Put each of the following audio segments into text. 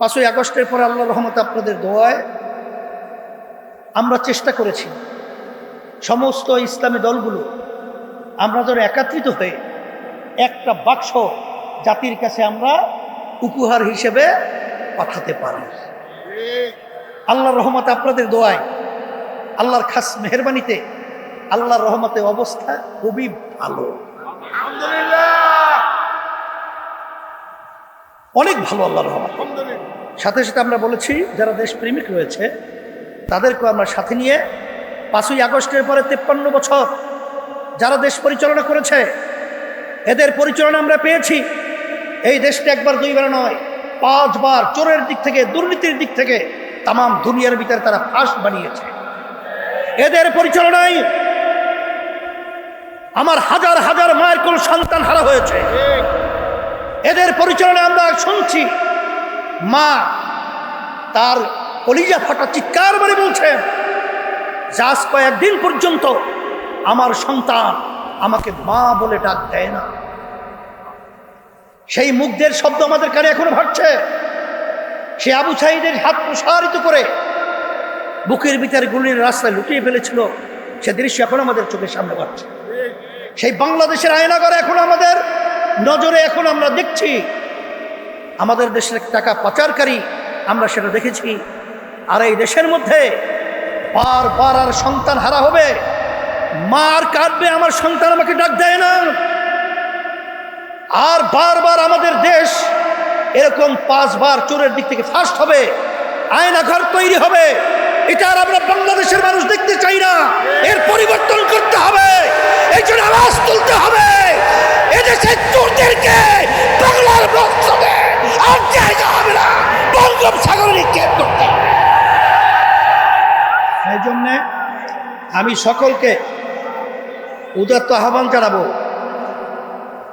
পাঁচই আগস্টের পরে আল্লাহ রহমত আপনাদের দোয়ায় আমরা চেষ্টা করেছি। সমস্ত ইসলামী দলগুলো আমরা যেন একাত্রিত হয়ে একটা বাক্স জাতির কাছে আমরা উপহার হিসেবে পাঠাতে পারি। আল্লাহর রহমতে আপনাদের দোয়ায় আল্লাহর খাস মেহরবানিতে আল্লাহর রহমতে অবস্থা খুবই ভালো। অনেক ভালো আল্লাহর রহমত। সাথে সাথে আমরা বলেছি, যারা দেশপ্রেমিক রয়েছে তাদেরকে আমরা সাথে নিয়ে পাঁচই আগস্টের পরে তেপ্পান্ন বছর যারা দেশ পরিচালনা করেছে, এদের পরিচালনা আমরা পেয়েছি। এই দেশটা একবার দুইবার নয়, পাঁচবার চোরের দিক থেকে, দুর্নীতির দিক থেকে তাম দুনিয়ার ভিতরে তারা ফাঁস বানিয়েছে। এদের পরিচালনায় আমার হাজার হাজার মায়ের কোন সন্তান হারা হয়েছে। এদের পরিচালনায় আমরা শুনছি। মা তার কলিজা ফাটা চিৎকার মানে বলছেন, যাস কয়েকদিন পর্যন্ত আমার সন্তান আমাকে মা বলে ডাক দেয় না। সেই মুগ্ধের শব্দ আমাদের কানে এখনও ভাবছে সে আবু সাইদের হাত প্রসারিত করে বুকের ভিতরে গুলির রাস্তায় লুটিয়ে ফেলেছিল। সে দৃশ্য এখন আমাদের চোখের সামনে পাচ্ছে সেই বাংলাদেশের আয়নাগর এখন আমাদের নজরে এখন আমরা দেখছি, আমাদের দেশের টাকা পাচারকারী, আমরা সেটা দেখেছি। আর এই দেশের মধ্যে বারবার আর সন্তান হারা হবে। মার কাটবে, আমার সন্তান আমাকে ডাক দেয় না। আর বারবার আমাদের দেশ এরকম পাঁচবার চোরের দিক থেকে ফার্স্ট হবে, আয়নাঘর তৈরি হবে। এটা আর আমরা বাংলাদেশের মানুষ দেখতে চাই না। এর পরিবর্তন করতে হবে। এই জন্য আওয়াজ তুলতে হবে। এদেশের চোরদেরকে বাংলার বক্সে আর জায়গা হবে না বঙ্গোপসাগরে নিক্ষেপ করতে। এই জন্যে আমি সকলকে উদাত্ত আহ্বান জানাব,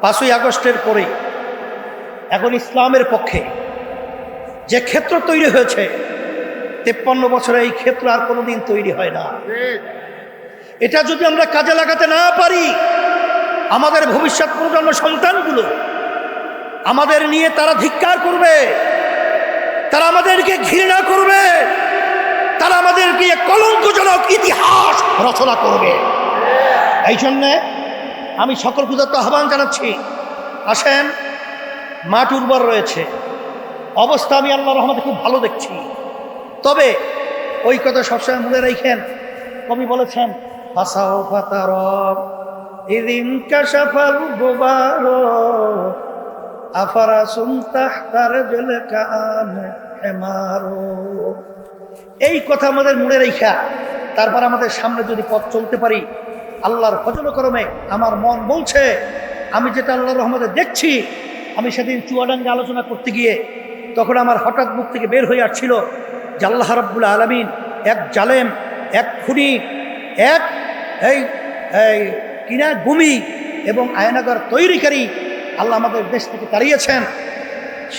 পাঁচই আগস্টের পরে এখন ইসলামের পক্ষে যে ক্ষেত্র তৈরি হয়েছে, তেপ্পান্ন বছরে এই ক্ষেত্র আর কোনোদিন তৈরি হয় না। এটা যদি আমরা কাজে লাগাতে না পারি, আমাদের ভবিষ্যৎ প্রজন্ম সন্তানগুলো আমাদের নিয়ে তারা ধিক্কার করবে। তারা আমাদেরকে ঘৃণা করবে। তারা আমাদেরকে কলঙ্কজনক ইতিহাস রচনা করবে। এই জন্যে আমি সকল পূজাত্ম আহ্বান জানাচ্ছি। আসেন, মাঠ উর্বর রয়েছে। অবস্থা আমি আল্লাহ রহমতে খুব ভালো দেখছি। তবে ওই কথা সবসময় মনে রেখেন। কবি বলেছেন, ফাসাও ফাতার ইদিন কাশাফাল গোবার এই কথা আমাদের মনে রেখা, তারপর আমাদের সামনে যদি পথ চলতে পারি, আল্লাহর ফজল করমে আমার মন বলছে, আমি যেটা আল্লাহর রহমতে দেখছি, আমি সেদিন চুয়াডাঙ্গে আলোচনা করতে গিয়ে তখন আমার হঠাৎ মুখ থেকে বের হয়ে আসছিল যে আল্লাহ রব্বুল আলমিন এক জালেম, এক খুনি, এক এই কিনা গুমি এবং আয়নাগর তৈরিকারী আল্লাহ আমাদের দেশ থেকে তাড়িয়েছেন।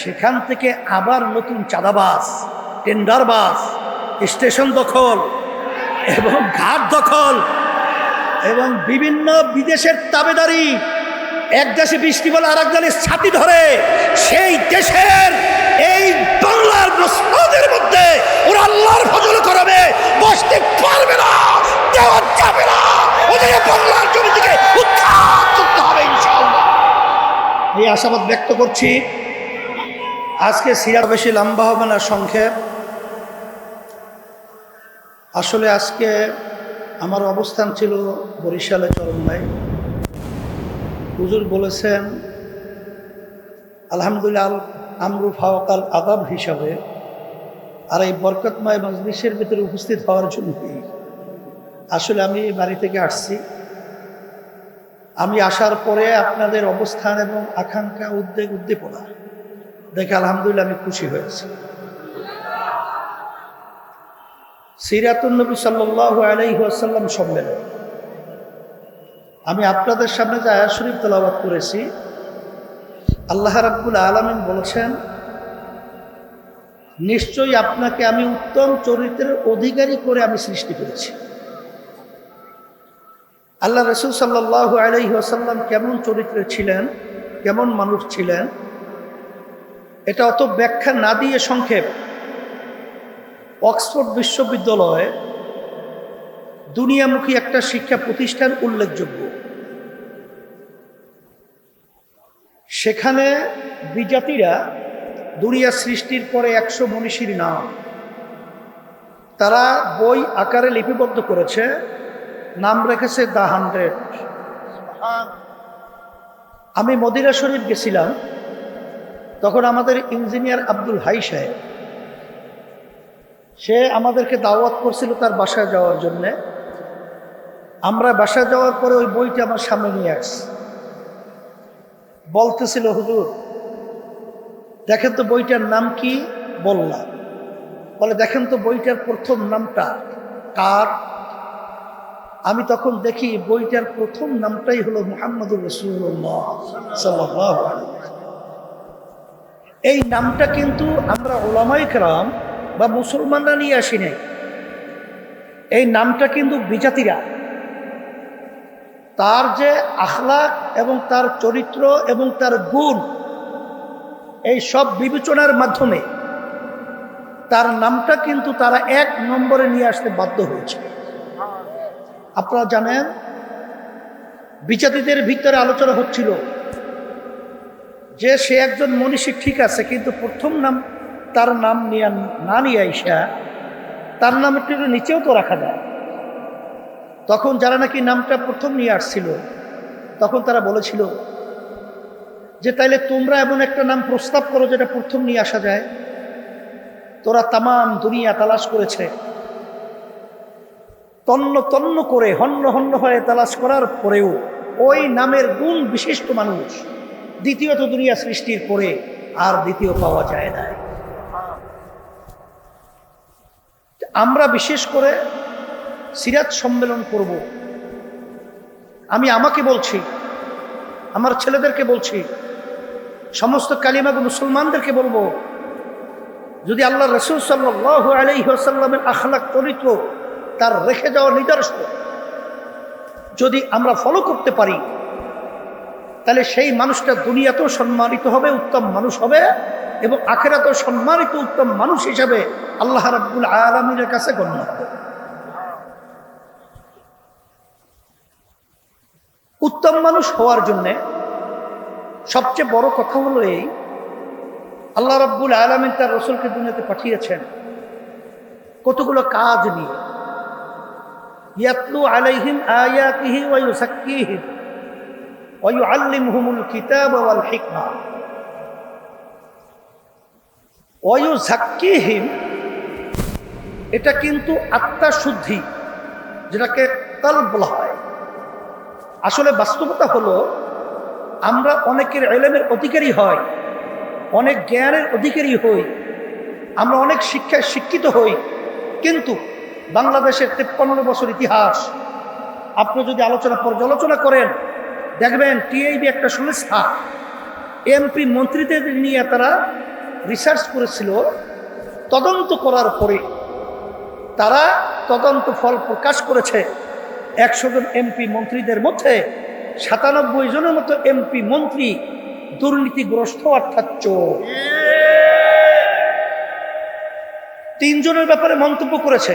সেখান থেকে আবার নতুন চাঁদাবাস টেন্ডার বাস স্টেশন দখল এবং ঘাট দখল এবং বিভিন্ন বিদেশের তাবেদারি, এক দেশে বৃষ্টি বলে আর এক ছাতি ধরে, সেই দেশের এই বাংলার প্রশ্নদের মধ্যে ওরা আল্লাহর ফজল করবে। বসতে পারবে না, দেওয়া যাবে না। ওদের বাংলার জমি থেকে ইনশাআল্লাহ এই আশাবাদ ব্যক্ত করছি। আজকে সিরা বেশি লম্বা হবে না সংক্ষেপ। আসলে আজকে আমার অবস্থান ছিল বরিশালে চরমনায় হুজুর বলেছেন, আলহামদুলিল্লাহ, আল আমরু ফাওকাল আদাব হিসাবে আর এই বরকতময় মজলিসের ভিতরে উপস্থিত হওয়ার জন্যই আসলে আমি বাড়ি থেকে আসছি। আমি আসার পরে আপনাদের অবস্থান এবং আকাঙ্ক্ষা, উদ্বেগ, উদ্দীপনা দেখে আলহামদুলিল্লাহ আমি খুশি হয়েছি। সিরাতুন্নবী সাল্লাহ আলাইসাল্লাম সম্মেলন। আমি আপনাদের সামনে যে আয়া শরীফ তেলাবাদ করেছি, আল্লাহ রাব্বুল আলমিন বলেছেন, নিশ্চয়ই আপনাকে আমি উত্তম চরিত্রের অধিকারী করে আমি সৃষ্টি করেছি। আল্লাহ রসুল সাল্লাহ আলাইসাল্লাম কেমন চরিত্রে ছিলেন? কেমন মানুষ ছিলেন? এটা অত ব্যাখ্যা না দিয়ে সংক্ষেপ। অক্সফোর্ড বিশ্ববিদ্যালয়ে দুনিয়ামুখী একটা শিক্ষা প্রতিষ্ঠান উল্লেখযোগ্য। সেখানে বিজাতিরা দুনিয়া সৃষ্টির পরে একশো মনীষীর নাম। তারা বই আকারে লিপিবদ্ধ করেছে। নাম রেখেছে দ্য হান্ড্রেড। আমি মদিরা শরীফ গেছিলাম, তখন আমাদের ইঞ্জিনিয়ার আব্দুল হাই সাহেব, সে আমাদেরকে দাওয়াত করছিল তার বাসায় যাওয়ার জন্যে। আমরা বাসায় যাওয়ার পরে ওই বইটা আমার সামনে নিয়ে আসছি। বলতেছিল, হুজুর, দেখেন তো বইটার নাম কি? বললাম। বলে, দেখেন তো বইটার প্রথম নামটা কার? আমি তখন দেখি বইটার প্রথম নামটাই হলো মুহাম্মদুর রসুল্লাহ সাল্লাহ এই নামটা কিন্তু আমরা ওলামাই কেরাম বা মুসলমানরা নিয়ে আসি নাই। এই নামটা কিন্তু বিজাতিরা। তার যে আখলাক এবং তার চরিত্র এবং তার গুণ, এই সব বিবেচনার মাধ্যমে তার নামটা কিন্তু তারা এক নম্বরে নিয়ে আসতে বাধ্য হয়েছে। আপনারা জানেন বিচারীদের ভিতরে আলোচনা হচ্ছিল যে সে একজন মনীষী ঠিক আছে, কিন্তু প্রথম নাম তার নাম নিয়ে না নিয়ে আইসা তার নাম একটু নিচেও তো রাখা যায়। তখন যারা নাকি নামটা প্রথম নিয়ে আসছিল, তখন তারা বলেছিল যে তাইলে তোমরা এমন একটা নাম প্রস্তাব করো যেটা প্রথম নিয়ে আসা যায়। তোরা তামাম দুনিয়া তালাশ করেছে। তন্ন তন্ন করে, হন্য হন্য হয়ে তালাশ করার পরেও ওই নামের গুণ বিশিষ্ট মানুষ দ্বিতীয়ত দুনিয়া সৃষ্টির পরে আর দ্বিতীয় পাওয়া যায় না। আমরা বিশেষ করে সিরাত সম্মেলন করব। আমি আমাকে বলছি, আমার ছেলেদেরকে বলছি, সমস্ত কালিমাগ মুসলমানদেরকে বলব, যদি আল্লাহ রসুল সাল্লাহ আলহিহাসাল্লামের আখলাক চরিত্র তার রেখে যাওয়া নিদর্শন। যদি আমরা ফলো করতে পারি, তাহলে সেই মানুষটা দুনিয়াতেও সম্মানিত হবে, উত্তম মানুষ হবে এবং আখেরাতেও সম্মানিত উত্তম মানুষ হিসাবে আল্লাহ রাব্বুল আলমীর কাছে গণ্য হবে। উত্তম মানুষ হওয়ার জন্যে সবচেয়ে বড় কথা হলো এই, আল্লাহ রাব্বুল আলমিন তার রসুলকে দুনিয়াতে পাঠিয়েছেন কতগুলো কাজ নিয়ে। ইয়াতলু আলাইহিম আয়াতিহি ওয়া ইউসাক্কিহিম ওয়া ইউআল্লিমুহুমুল কিতাব ওয়াল হিকমা। ওয়া ইউসাক্কিহিম, এটা কিন্তু আত্মা শুদ্ধি, যেটাকে তাল বলা হয়। আসলে বাস্তবতা হলো, আমরা অনেকের এলেমের অধিকারী হয়, অনেক জ্ঞানের অধিকারী হই, আমরা অনেক শিক্ষায় শিক্ষিত হই, কিন্তু বাংলাদেশের তেপ্পান্ন বছর ইতিহাস। আপনি যদি আলোচনা পর্যালোচনা করেন, দেখবেন টিআইবি একটা সংস্থা, এমপি মন্ত্রীদের নিয়ে তারা রিসার্চ করেছিল। তদন্ত করার পরে তারা তদন্ত ফল প্রকাশ করেছে। একশো জন এমপি মন্ত্রীদের মধ্যে সাতানব্বই জনের মতো এমপি মন্ত্রী দুর্নীতিগ্রস্ত, অর্থাৎ চোর। তিনজনের ব্যাপারে মন্তব্য করেছে।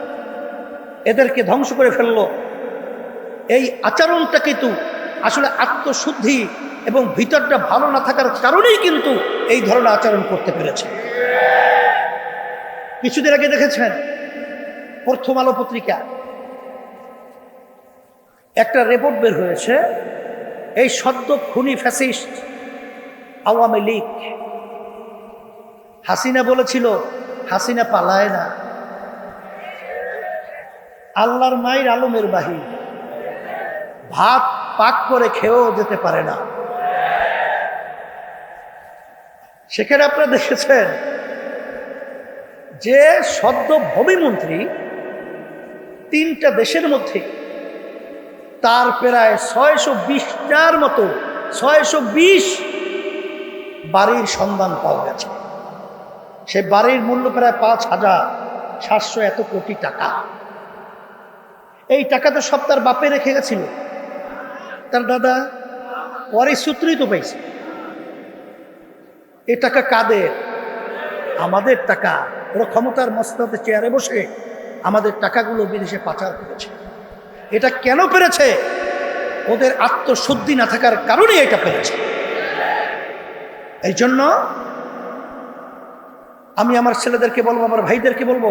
এদেরকে ধ্বংস করে ফেলল। এই আচরণটা কিন্তু আসলে আত্মশুদ্ধি এবং ভিতরটা ভালো না থাকার কারণেই কিন্তু এই ধরনের আচরণ করতে পেরেছে। কিছুদিন আগে দেখেছেন, প্রথম আলো পত্রিকা। একটা রিপোর্ট বের হয়েছে, এই সদ্য খুনি ফ্যাসিস্ট আওয়ামী লীগ। হাসিনা বলেছিল, হাসিনা পালায় না। আল্লাহর মায়ের আলমের বাহির ভাত পাক করে খেয়েও যেতে পারে না। সেখানে আপনারা দেখেছেন যে সদ্য ভূমিমন্ত্রী তিনটা দেশের মধ্যে তার প্রায় ছয়শো বিশটার মতো ছয়শো বিশ বাড়ির সন্ধান পাওয়া গেছে। সে বাড়ির মূল্য প্রায় পাঁচ হাজার সাতশো এত কোটি টাকা। এই টাকা তো সব তার বাপে রেখে গেছিল। তার দাদা পরে সূত্রই তো পাইছে এ টাকা কাদের? আমাদের টাকা। ওরা ক্ষমতার মস্তাতে চেয়ারে বসে আমাদের টাকাগুলো বিদেশে পাচার করেছে। এটা কেন পেরেছে? ওদের আত্মশুদ্ধি না থাকার কারণে এটা পেরেছে। এই জন্য আমি আমার ছেলেদেরকে বলব, আমার ভাইদেরকে বলব,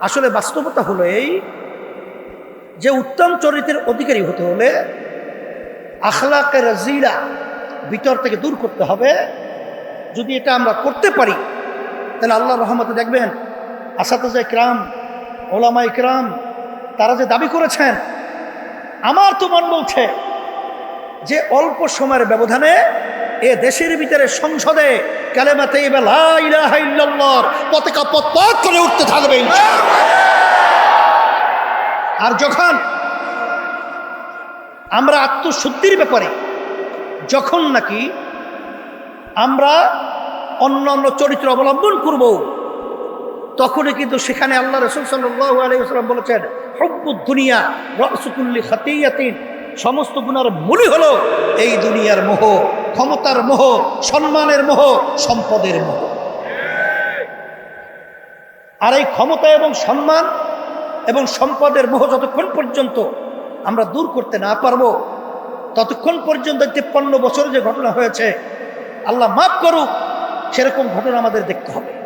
আসলে বাস্তবতা হলো এই যে উত্তম চরিত্রের অধিকারী হতে হলে আখলাকে রাজিলা ভিতর থেকে দূর করতে হবে। যদি এটা আমরা করতে পারি, তাহলে আল্লাহ রহমতে দেখবেন আসাদ ইকরাম ওলামা ইকরাম, তারা যে দাবি করেছেন, আমার তো মন বলছে যে অল্প সময়ের ব্যবধানে এ দেশের ভিতরে সংসদে কালেমাতে পতাকা পথ করে উঠতে থাকবে আর যখন আমরা আত্মশুদ্ধির ব্যাপারে, যখন নাকি আমরা অন্য অন্য চরিত্র অবলম্বন করব, তখনই কিন্তু সেখানে আল্লাহ রসুল সাল্লাহ বলেছেন, হব্বুদ দুনিয়া রসুকুল্লি খাতিয়াতিন। সমস্ত গুণার মূলই হলো এই দুনিয়ার মোহ, ক্ষমতার মোহ, সম্মানের মোহ, সম্পদের মোহ। আর এই ক্ষমতা এবং সম্মান এবং সম্পদের মোহ যতক্ষণ পর্যন্ত আমরা দূর করতে না পারব, ততক্ষণ পর্যন্ত তেপ্পান্ন বছর যে ঘটনা হয়েছে, আল্লাহ মাফ করুক, সেরকম ঘটনা আমাদের দেখতে হবে।